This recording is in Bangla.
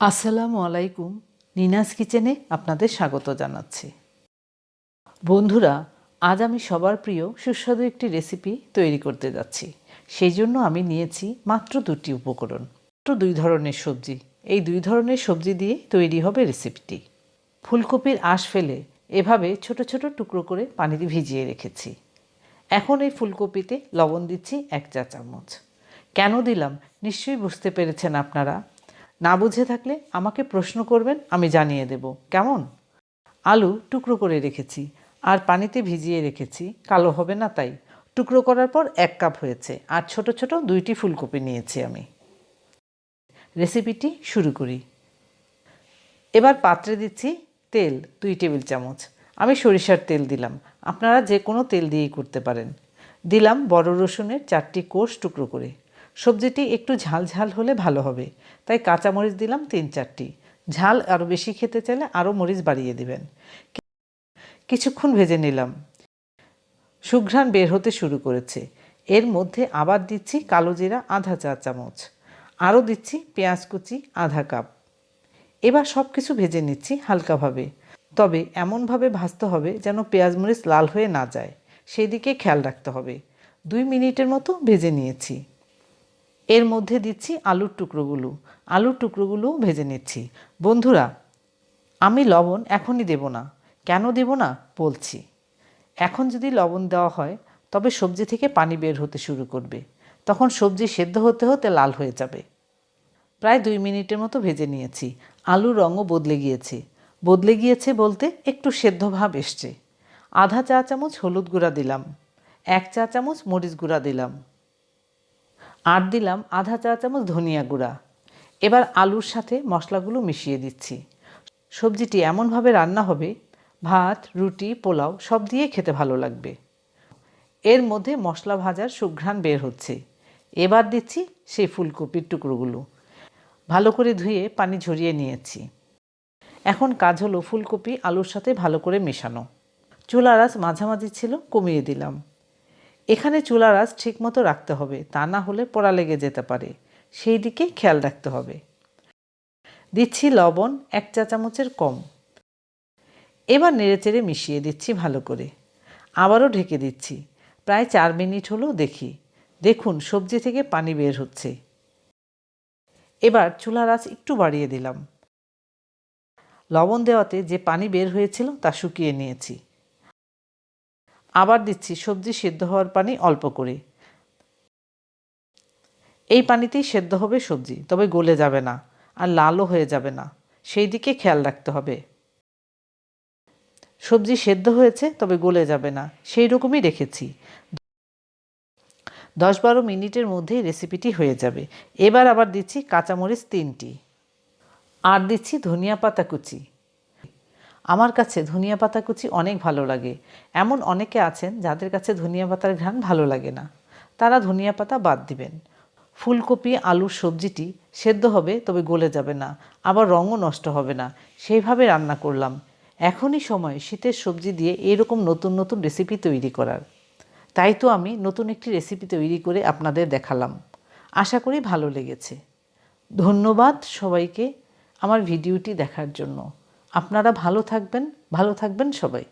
আসসালামু আলাইকুম, নিনাস কিচেনে আপনাদের স্বাগত জানাচ্ছি। বন্ধুরা, আজ আমি সবার প্রিয় সুস্বাদু একটি রেসিপি তৈরি করতে যাচ্ছি। সেই জন্য আমি নিয়েছি মাত্র দুটি উপকরণ। মাত্র দুই ধরনের সবজি। এই দুই ধরনের সবজি দিয়ে তৈরি হবে রেসিপিটি। ফুলকপির আঁশ ফেলে এভাবে ছোট ছোট টুকরো করে পানিতে ভিজিয়ে রেখেছি। এখন এই ফুলকপিতে লবণ দিচ্ছি এক চা চামচ। কেন দিলাম, নিশ্চয়ই বুঝতে পেরেছেন আপনারা। না বুঝে থাকলে আমাকে প্রশ্ন করবেন, আমি জানিয়ে দেব। কেমন? আলু টুকরো করে রেখেছি, আর পানিতে ভিজিয়ে রেখেছি। কালো হবে না তাই। টুকরো করার পর এক কাপ হয়েছে, আর ছোট ছোট দুইটি ফুলকপি নিয়েছি আমি। রেসিপিটি শুরু করি। এবার পাত্রে দিচ্ছি তেল, দুই টেবিল চামচ। আমি সরিষার তেল দিলাম। আপনারা যে কোনো তেল দিয়েই করতে পারেন। দিলাম বড় রসুনের চারটি কোষ টুকরো করে। সবজিটি একটু ঝাল ঝাল হলে ভালো হবে। তাই কাঁচামরিচ দিলাম তিন চারটি। ঝাল আরও বেশি খেতে চাইলে আরও মরিচ বাড়িয়ে দিবেন। কিছুক্ষণ ভেজে নিলাম। সুঘ্রাণ বের হতে শুরু করেছে। এর মধ্যে আবার দিচ্ছি কালো জিরা আধা চা চামচ। আরও দিচ্ছি পেঁয়াজ কুচি আধা কাপ। এবার সব কিছু ভেজে নিচ্ছি হালকাভাবে। তবে এমনভাবে ভাজতে হবে যেন পেঁয়াজ মরিচ লাল হয়ে না যায়। সেই দিকে খেয়াল রাখতে হবে। দুই মিনিটের মতো ভেজে নিয়েছি। এর মধ্যে দিচ্ছি আলুর টুকরোগুলো। আলুর টুকরোগুলো ভেজে নিচ্ছি। বন্ধুরা, আমি লবণ এখনই দেব না। কেন দেব না? বলছি। এখন যদি লবণ দেওয়া হয়, তবে সবজি থেকে পানি বের হতে শুরু করবে। তখন সবজি সেদ্ধ হতে হতে লাল হয়ে যাবে। প্রায় দুই মিনিটের মতো ভেজে নিয়েছি। আলুর রঙও বদলে গিয়েছে। বদলে গিয়েছে বলতে একটু সেদ্ধ ভাব এসছে। আধা চা চামচ হলুদ গুঁড়া দিলাম। এক চা চামচ মরিচ গুঁড়া দিলাম। আর দিলাম আধা চা চামচ ধনিয়া গুঁড়া। এবার আলুর সাথে মশলাগুলো মিশিয়ে দিচ্ছি। সবজিটি এমনভাবে রান্না হবে, ভাত, রুটি, পোলাও সব দিয়ে খেতে ভালো লাগবে। এর মধ্যে মশলা ভাজার সুঘ্রাণ বের হচ্ছে। এবার দিচ্ছি সেই ফুলকপির টুকরোগুলো। ভালো করে ধুয়ে পানি ঝরিয়ে নিয়েছি। এখন কাজ হলো ফুলকপি আলুর সাথে ভালো করে মেশানো। চুলার আঁচ মাঝামাঝি ছিল, কমিয়ে দিলাম। এখানে চুলার আঁচ ঠিকমতো রাখতে হবে, তা না হলে পোড়া লেগে যেতে পারে। সেই দিকে খেয়াল রাখতে হবে। দিচ্ছি লবণ, এক চা চামচের কম। এবার নেড়েচেড়ে মিশিয়ে দিচ্ছি ভালো করে। আবারও ঢেকে দিচ্ছি। প্রায় চার মিনিট হলো দেখি। দেখুন, সবজি থেকে পানি বের হচ্ছে। এবার চুলার আঁচ একটু বাড়িয়ে দিলাম। লবণ দেওয়াতে যে পানি বের হয়েছিল তা শুকিয়ে নিয়েছি। আবার দিচ্ছি সবজি সেদ্ধ হওয়ার পানি অল্প করে। এই পানিতেই সেদ্ধ হবে সবজি, তবে গলে যাবে না আর লালও হয়ে যাবে না। সেই দিকে খেয়াল রাখতে হবে। সবজি সেদ্ধ হয়েছে, তবে গলে যাবে না, সেই রকমই রেখেছি। দশ বারো মিনিটের মধ্যেই রেসিপিটি হয়ে যাবে। এবার আবার দিচ্ছি কাঁচামরিচ তিনটি। আর দিচ্ছি ধনিয়া পাতা কুচি। আমার কাছে ধনিয়া পাতা কুচি অনেক ভালো লাগে। এমন অনেকে আছেন যাদের কাছে ধনিয়া পাতার ঘ্রাণ ভালো লাগে না। তারা ধনিয়া পাতা বাদ দিবেন। ফুলকপি, আলুর সবজিটি সেদ্ধ হবে, তবে গলে যাবে না। আবার রঙও নষ্ট হবে না। সেইভাবে রান্না করলাম। এখনই সময় শীতের সবজি দিয়ে এরকম নতুন নতুন রেসিপি তৈরি করার। তাই তো আমি নতুন একটি রেসিপি তৈরি করে আপনাদের দেখালাম। আশা করি ভালো লেগেছে। ধন্যবাদ সবাইকে আমার ভিডিওটি দেখার জন্য। আপনারা ভালো থাকবেন ভালো থাকবেন সবাই।